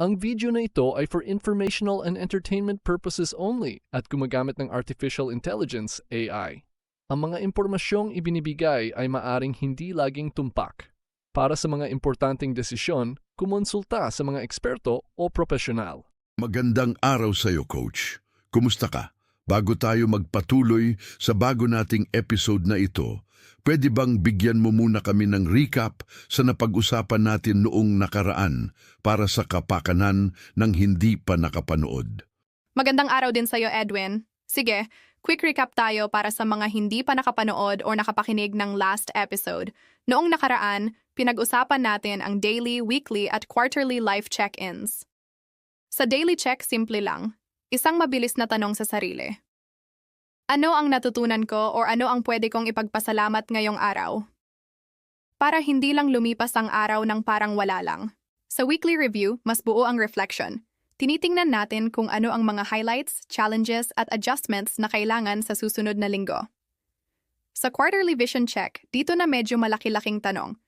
Ang video na ito ay for informational and entertainment purposes only at gumagamit ng Artificial Intelligence AI. Ang mga impormasyong ibinibigay ay maaring hindi laging tumpak. Para sa mga importanteng desisyon, kumonsulta sa mga eksperto o profesional. Magandang araw sa iyo, Coach. Kumusta ka? Bago tayo magpatuloy sa bago nating episode na ito, pwede bang bigyan mo muna kami ng recap sa napag-usapan natin noong nakaraan para sa kapakanan ng hindi pa nakapanood? Magandang araw din sa'yo, Edwin. Sige, quick recap tayo para sa mga hindi pa nakapanood o nakapakinig ng last episode. Noong nakaraan, pinag-usapan natin ang daily, weekly at quarterly life check-ins. Sa daily check, simple lang. Isang mabilis na tanong sa sarili. Ano ang natutunan ko o ano ang pwede kong ipagpasalamat ngayong araw? Para hindi lang lumipas ang araw ng parang wala lang. Sa weekly review, mas buo ang reflection. Tinitingnan natin kung ano ang mga highlights, challenges at adjustments na kailangan sa susunod na linggo. Sa quarterly vision check, dito na medyo malaki-laking tanong.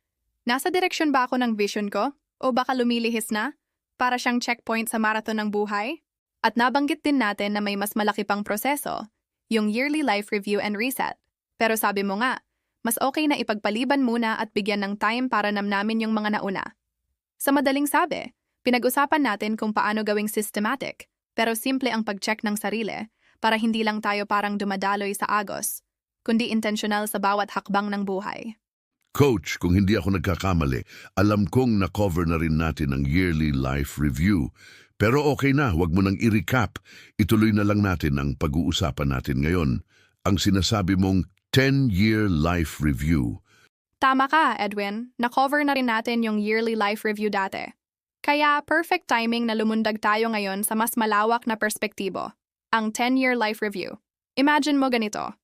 Nasa direksyon ba ako ng vision ko? O baka lumilihis na? Para siyang checkpoint sa marathon ng buhay? At nabanggit din natin na may mas malaki pang proseso, yung yearly life review and reset. Pero sabi mo nga, mas okay na ipagpaliban muna at bigyan ng time para namnamin yung mga nauna. Sa madaling sabi, pinag-usapan natin kung paano gawing systematic, pero simple ang pag-check ng sarili para hindi lang tayo parang dumadaloy sa agos, kundi intentional sa bawat hakbang ng buhay. Coach, kung hindi ako nagkakamali, alam kong na-cover na rin natin ang yearly life review. Pero okay na, wag mo nang i-recap. Ituloy na lang natin ang pag-uusapan natin ngayon. Ang sinasabi mong 10-year life review. Tama ka, Edwin. Na-cover na rin natin yung yearly life review dati. Kaya perfect timing na lumundag tayo ngayon sa mas malawak na perspektibo, ang 10-year life review. Imagine mo ganito.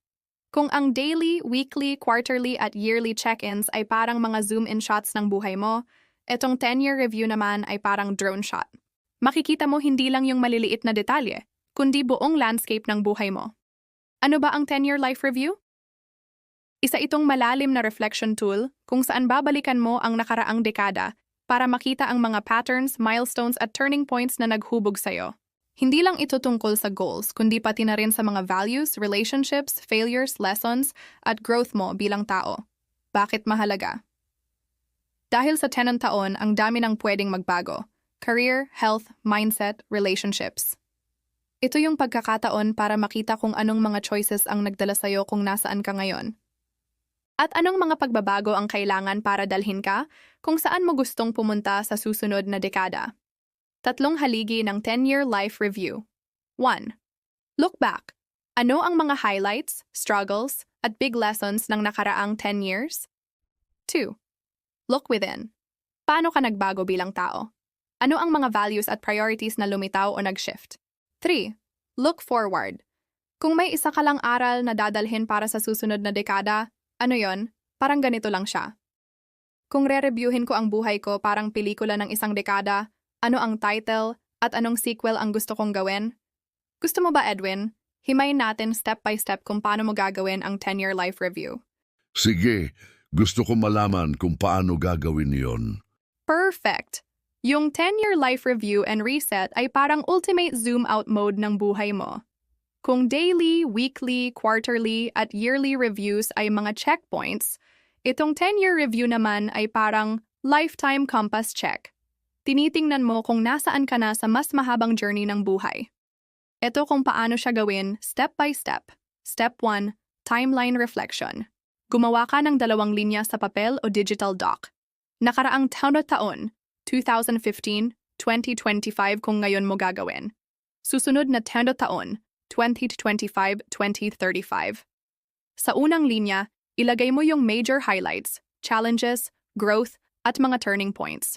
Kung ang daily, weekly, quarterly at yearly check-ins ay parang mga zoom-in shots ng buhay mo, etong 10-year review naman ay parang drone shot. Makikita mo hindi lang yung maliliit na detalye, kundi buong landscape ng buhay mo. Ano ba ang 10-year life review? Isa itong malalim na reflection tool kung saan babalikan mo ang nakaraang dekada para makita ang mga patterns, milestones at turning points na naghubog sa'yo. Hindi lang ito tungkol sa goals, kundi pati na rin sa mga values, relationships, failures, lessons, at growth mo bilang tao. Bakit mahalaga? Dahil sa 10 taon, ang dami ng pwedeng magbago. Career, health, mindset, relationships. Ito yung pagkakataon para makita kung anong mga choices ang nagdala sa'yo kung nasaan ka ngayon. At anong mga pagbabago ang kailangan para dalhin ka kung saan mo gustong pumunta sa susunod na dekada. Tatlong haligi ng 10-year life review. 1. Look back. Ano ang mga highlights, struggles, at big lessons ng nakaraang 10 years? 2. Look within. Paano ka nagbago bilang tao? Ano ang mga values at priorities na lumitaw o nag-shift? 3. Look forward. Kung may isa ka lang aral na dadalhin para sa susunod na dekada, ano yon? Parang ganito lang siya. Kung re-reviewin ko ang buhay ko parang pelikula ng isang dekada, ano ang title at anong sequel ang gusto kong gawin? Gusto mo ba, Edwin? Himayin natin step by step kung paano mo gagawin ang 10-year life review. Sige, gusto ko malaman kung paano gagawin yon. Perfect! Yung 10-year life review and reset ay parang ultimate zoom out mode ng buhay mo. Kung daily, weekly, quarterly at yearly reviews ay mga checkpoints, itong 10-year review naman ay parang lifetime compass check. Tinitingnan mo kung nasaan ka na sa mas mahabang journey ng buhay. Ito kung paano siya gawin step by step. Step 1, timeline reflection. Gumawa ka ng dalawang linya sa papel o digital doc. Nakaraang taon taon, 2015, 2025 kung ngayon mo gagawin. Susunod na 10 taon, 2025, 2035. Sa unang linya, ilagay mo yung major highlights, challenges, growth, at mga turning points.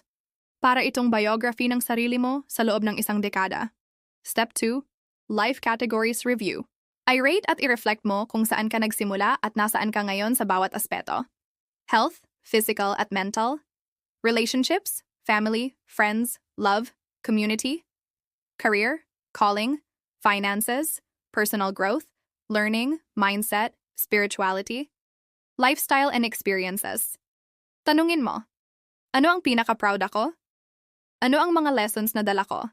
Para itong biography ng sarili mo sa loob ng isang dekada. Step 2, Life Categories Review. I-rate at i-reflect mo kung saan ka nagsimula at nasaan ka ngayon sa bawat aspeto. Health, physical at mental. Relationships, family, friends, love, community, career, calling, finances, personal growth, learning, mindset, spirituality, lifestyle and experiences. Tanungin mo, ano ang pinaka-proud ako? Ano ang mga lessons na dala ko?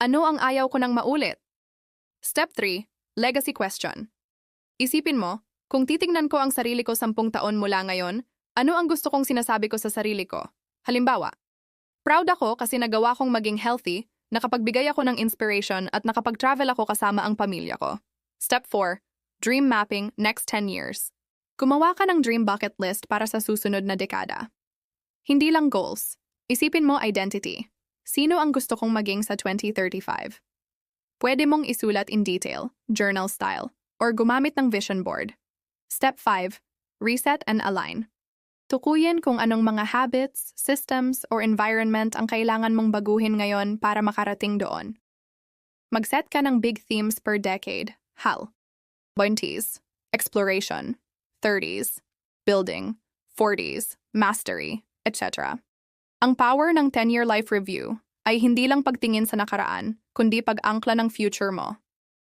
Ano ang ayaw ko nang maulit? Step 3. Legacy question. Isipin mo, kung titingnan ko ang sarili ko sampung taon mula ngayon, ano ang gusto kong sinasabi ko sa sarili ko? Halimbawa, proud ako kasi nagawa kong maging healthy, nakapagbigay ako ng inspiration at nakapag-travel ako kasama ang pamilya ko. Step 4. Dream mapping next 10 years. Gumawa ka ng dream bucket list para sa susunod na dekada. Hindi lang goals. Isipin mo identity. Sino ang gusto kong maging sa 2035? Pwede mong isulat in detail, journal style, or gumamit ng vision board. Step 5. Reset and align. Tukuyin kung anong mga habits, systems, or environment ang kailangan mong baguhin ngayon para makarating doon. Mag-set ka ng big themes per decade. HAL. 20s. Exploration. 30s. Building. 40s. Mastery. Etc. Ang power ng 10-year life review ay hindi lang pagtingin sa nakaraan, kundi pag-angkla ng future mo.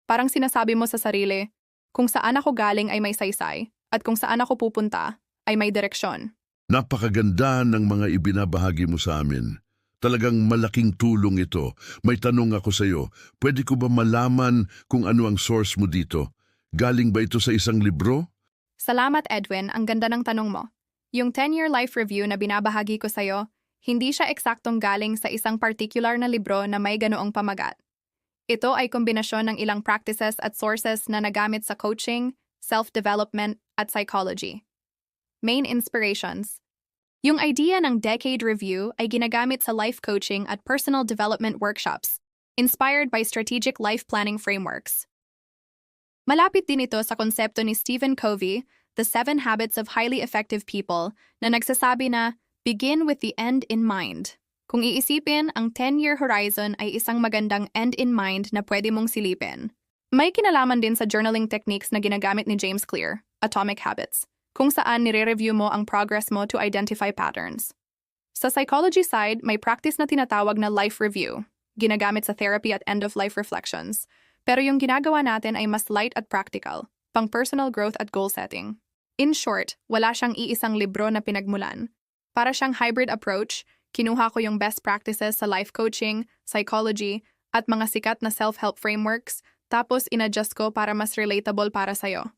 Parang sinasabi mo sa sarili, kung saan ako galing ay may saysay, at kung saan ako pupunta ay may direksyon. Napakaganda ng mga ibinabahagi mo sa amin. Talagang malaking tulong ito. May tanong ako sa iyo. Pwede ko ba malaman kung ano ang source mo dito? Galing ba ito sa isang libro? Salamat Edwin, ang ganda ng tanong mo. Yung 10-year life review na binabahagi ko sa'yo, hindi siya eksaktong galing sa isang particular na libro na may ganoong pamagat. Ito ay kombinasyon ng ilang practices at sources na nagamit sa coaching, self-development, at psychology. Main inspirations. Yung idea ng decade review ay ginagamit sa life coaching at personal development workshops, inspired by strategic life planning frameworks. Malapit din ito sa konsepto ni Stephen Covey, The Seven Habits of Highly Effective People, na nagsasabi na, begin with the end in mind. Kung iisipin, ang 10-year horizon ay isang magandang end in mind na pwede mong silipin. May kinalaman din sa journaling techniques na ginagamit ni James Clear, Atomic Habits, kung saan nire-review mo ang progress mo to identify patterns. Sa psychology side, may practice na tinatawag na life review, ginagamit sa therapy at end-of-life reflections, pero yung ginagawa natin ay mas light at practical, pang personal growth at goal setting. In short, wala siyang iisang libro na pinagmulan. Para siyang hybrid approach, kinuha ko yung best practices sa life coaching, psychology, at mga sikat na self-help frameworks, tapos inadjust ko para mas relatable para sa'yo.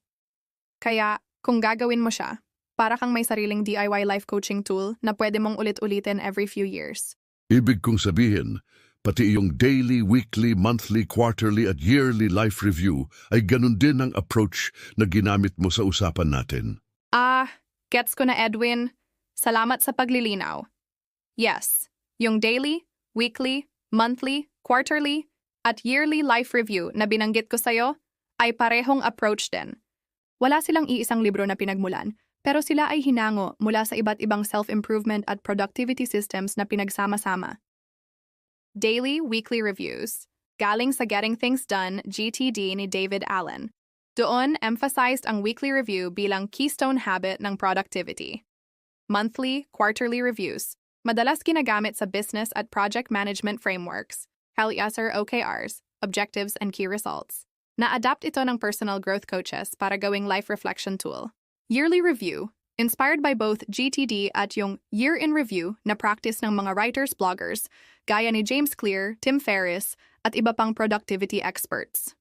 Kaya, kung gagawin mo siya, para kang may sariling DIY life coaching tool na pwede mong ulit-ulitin every few years. Ibig kong sabihin, pati iyong daily, weekly, monthly, quarterly at yearly life review ay ganun din ang approach na ginamit mo sa usapan natin. Ah, gets ko na Edwin. Salamat sa paglilinaw. Yes, yung daily, weekly, monthly, quarterly, at yearly life review na binanggit ko sa'yo ay parehong approach din. Wala silang iisang libro na pinagmulan, pero sila ay hinango mula sa iba't ibang self-improvement at productivity systems na pinagsama-sama. Daily, weekly reviews. Galing sa Getting Things Done, GTD ni David Allen. Doon, emphasized ang weekly review bilang keystone habit ng productivity. Monthly, quarterly reviews. Madalas ginagamit sa business at project management frameworks, CalIASR OKRs, objectives and key results. Na-adapt ito ng personal growth coaches para gawing life reflection tool. Yearly review, inspired by both GTD at yung Year in Review na practice ng mga writers bloggers gaya ni James Clear, Tim Ferriss, at iba pang productivity experts.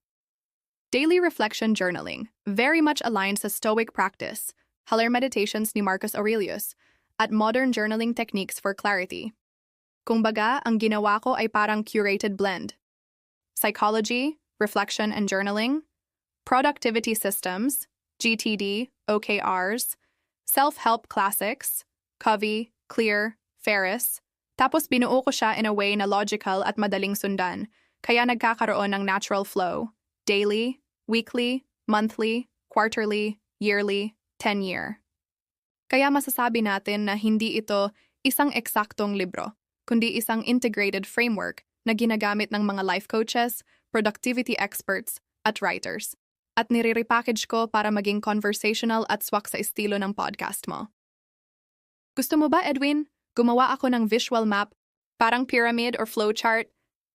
Daily reflection journaling, very much aligned sa Stoic practice, Haller Meditations ni Marcus Aurelius, at modern journaling techniques for clarity. Kung baga, ang ginawa ko ay parang curated blend. Psychology, reflection and journaling, productivity systems, GTD, OKRs, self-help classics, Covey, Clear, Ferris, tapos binuo ko siya in a way na logical at madaling sundan, kaya nagkakaroon ng natural flow, daily, weekly, monthly, quarterly, yearly, 10-year. Kaya masasabi natin na hindi ito isang eksaktong libro, kundi isang integrated framework na ginagamit ng mga life coaches, productivity experts, at writers. At nire-repackage ko para maging conversational at swak sa estilo ng podcast mo. Gusto mo ba, Edwin? Gumawa ako ng visual map, parang pyramid or flowchart,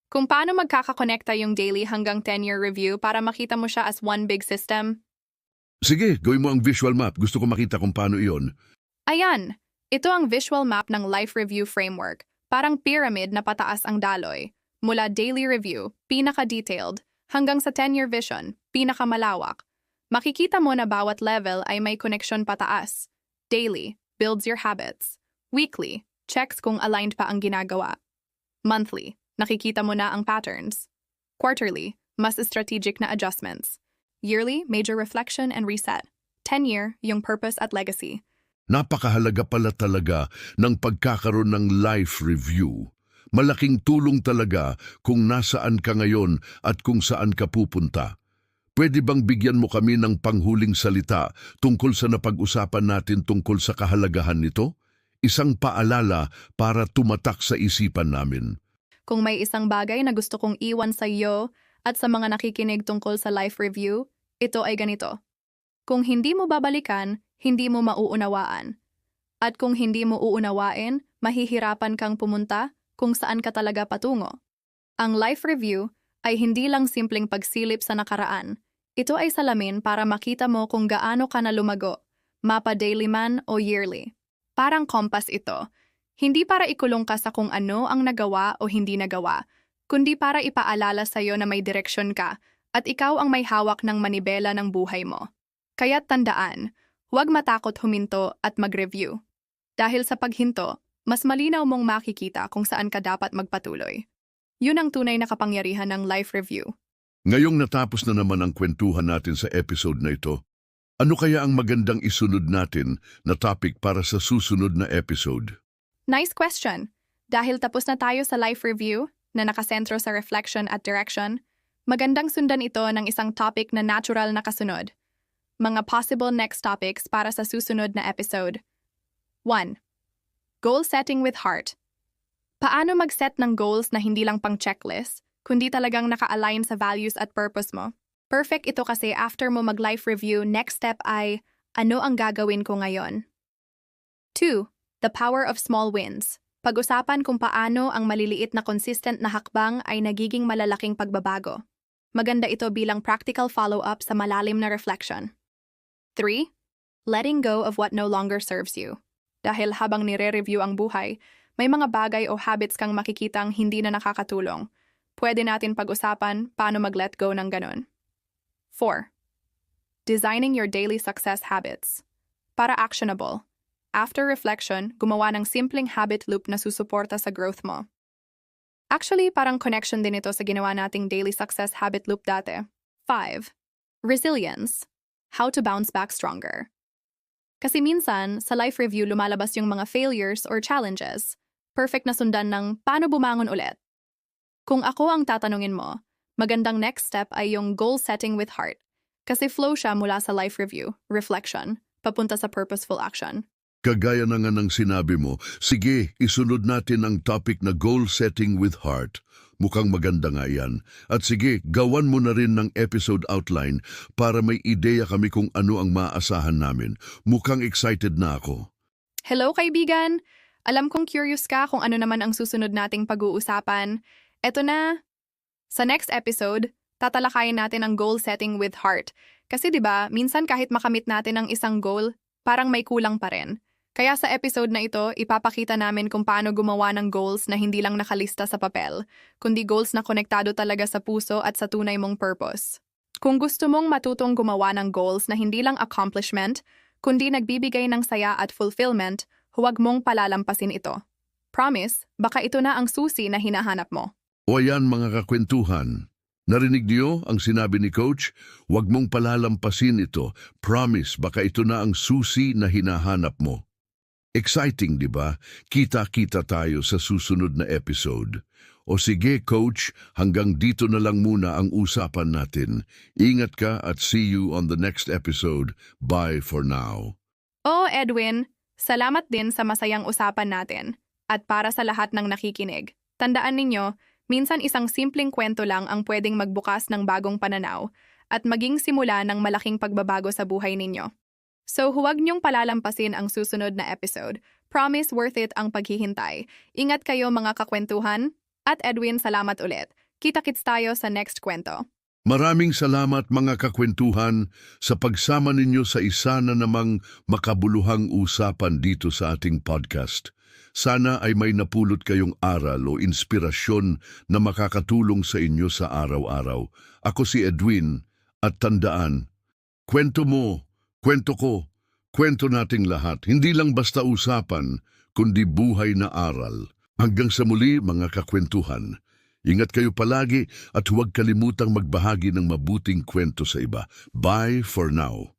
kung paano magkakakonekta yung daily hanggang 10-year review para makita mo siya as one big system. Sige, gawin mo ang visual map. Gusto ko makita kung paano iyon. Ayan, ito ang visual map ng Life Review Framework Parang pyramid na pataas ang daloy. Mula daily review, pinaka-detailed, hanggang sa 10-year vision, pinakamalawak. Makikita mo na bawat level ay may koneksyon pataas. Daily, builds your habits. Weekly, checks kung aligned pa ang ginagawa. Monthly, nakikita mo na ang patterns. Quarterly, mas strategic na adjustments. Yearly, major reflection and reset. 10-year, yung purpose at legacy. Napakahalaga pala talaga ng pagkakaroon ng life review. Malaking tulong talaga kung nasaan ka ngayon at kung saan ka pupunta. Pwede bang bigyan mo kami ng panghuling salita tungkol sa napag-usapan natin tungkol sa kahalagahan nito? Isang paalala para tumatak sa isipan namin. Kung may isang bagay na gusto kong iwan sa iyo at sa mga nakikinig tungkol sa life review, ito ay ganito. Kung hindi mo babalikan, hindi mo mauunawaan. At kung hindi mo uunawain, mahihirapan kang pumunta kung saan ka talaga patungo. Ang life review ay hindi lang simpleng pagsilip sa nakaraan. Ito ay salamin para makita mo kung gaano ka na lumago, mapa daily man o yearly. Parang compass ito. Hindi para ikulong ka sa kung ano ang nagawa o hindi nagawa, kundi para ipaalala sa iyo na may direksyon ka at ikaw ang may hawak ng manibela ng buhay mo. Kaya't tandaan, huwag matakot huminto at mag-review. Dahil sa paghinto, mas malinaw mong makikita kung saan ka dapat magpatuloy. Yun ang tunay na kapangyarihan ng life review. Ngayong natapos na naman ang kwentuhan natin sa episode na ito, ano kaya ang magandang isunod natin na topic para sa susunod na episode? Nice question! Dahil tapos na tayo sa life review na nakasentro sa reflection at direction, magandang sundan ito ng isang topic na natural na kasunod. Mga possible next topics para sa susunod na episode. 1. Goal setting with heart. Paano mag-set ng goals na hindi lang pang checklist, kundi talagang naka-align sa values at purpose mo? Perfect ito kasi after mo mag-life review, next step ay, ano ang gagawin ko ngayon? 2. The power of small wins. Pag-usapan kung paano ang maliliit na consistent na hakbang ay nagiging malalaking pagbabago. Maganda ito bilang practical follow-up sa malalim na reflection. 3. Letting go of what no longer serves you. Dahil habang nire-review ang buhay, may mga bagay o habits kang makikitang hindi na nakakatulong. Pwede natin pag-usapan paano mag-let go ng ganun. 4. Designing your daily success habits. Para actionable. After reflection, gumawa ng simpleng habit loop na susuporta sa growth mo. Actually, parang connection din ito sa ginawa nating daily success habit loop dati. 5. Resilience. How to bounce back stronger. Kasi minsan, sa life review lumalabas yung mga failures or challenges. Perfect na sundan ng paano bumangon ulit. Kung ako ang tatanungin mo, magandang next step ay yung goal setting with heart. Kasi flow siya mula sa life review, reflection, papunta sa purposeful action. Kagaya na nga ng sinabi mo, sige, isunod natin ang topic na goal setting with heart. Mukhang maganda nga yan. At sige, gawan mo na rin ng episode outline para may ideya kami kung ano ang maasahan namin. Mukhang excited na ako. Hello kaibigan! Alam kong curious ka kung ano naman ang susunod nating pag-uusapan. Eto na! Sa next episode, tatalakayin natin ang goal setting with heart. Kasi 'di ba, minsan kahit makamit natin ang isang goal, parang may kulang pa rin. Kaya sa episode na ito, ipapakita namin kung paano gumawa ng goals na hindi lang nakalista sa papel, kundi goals na konektado talaga sa puso at sa tunay mong purpose. Kung gusto mong matutong gumawa ng goals na hindi lang accomplishment, kundi nagbibigay ng saya at fulfillment, huwag mong palalampasin ito. Promise, baka ito na ang susi na hinahanap mo. O ayan mga kakwentuhan. Narinig niyo ang sinabi ni Coach? Huwag mong palalampasin ito. Promise, baka ito na ang susi na hinahanap mo. Exciting, di ba? Kita-kita tayo sa susunod na episode. O sige, Coach, hanggang dito na lang muna ang usapan natin. Ingat ka at see you on the next episode. Bye for now. Oh, Edwin, salamat din sa masayang usapan natin. At para sa lahat ng nakikinig, tandaan ninyo, minsan isang simpleng kwento lang ang pwedeng magbukas ng bagong pananaw at maging simula ng malaking pagbabago sa buhay ninyo. So huwag niyong palalampasin ang susunod na episode. Promise worth it ang paghihintay. Ingat kayo mga kakwentuhan. At Edwin, salamat ulit. Kita-kits tayo sa next kwento. Maraming salamat mga kakwentuhan sa pagsama ninyo sa isa na namang makabuluhang usapan dito sa ating podcast. Sana ay may napulot kayong aral o inspirasyon na makakatulong sa inyo sa araw-araw. Ako si Edwin at tandaan, kwento mo, kwento ko, kwento nating lahat. Hindi lang basta usapan, kundi buhay na aral. Hanggang sa muli mga kakwentuhan. Ingat kayo palagi at huwag kalimutang magbahagi ng mabuting kwento sa iba. Bye for now.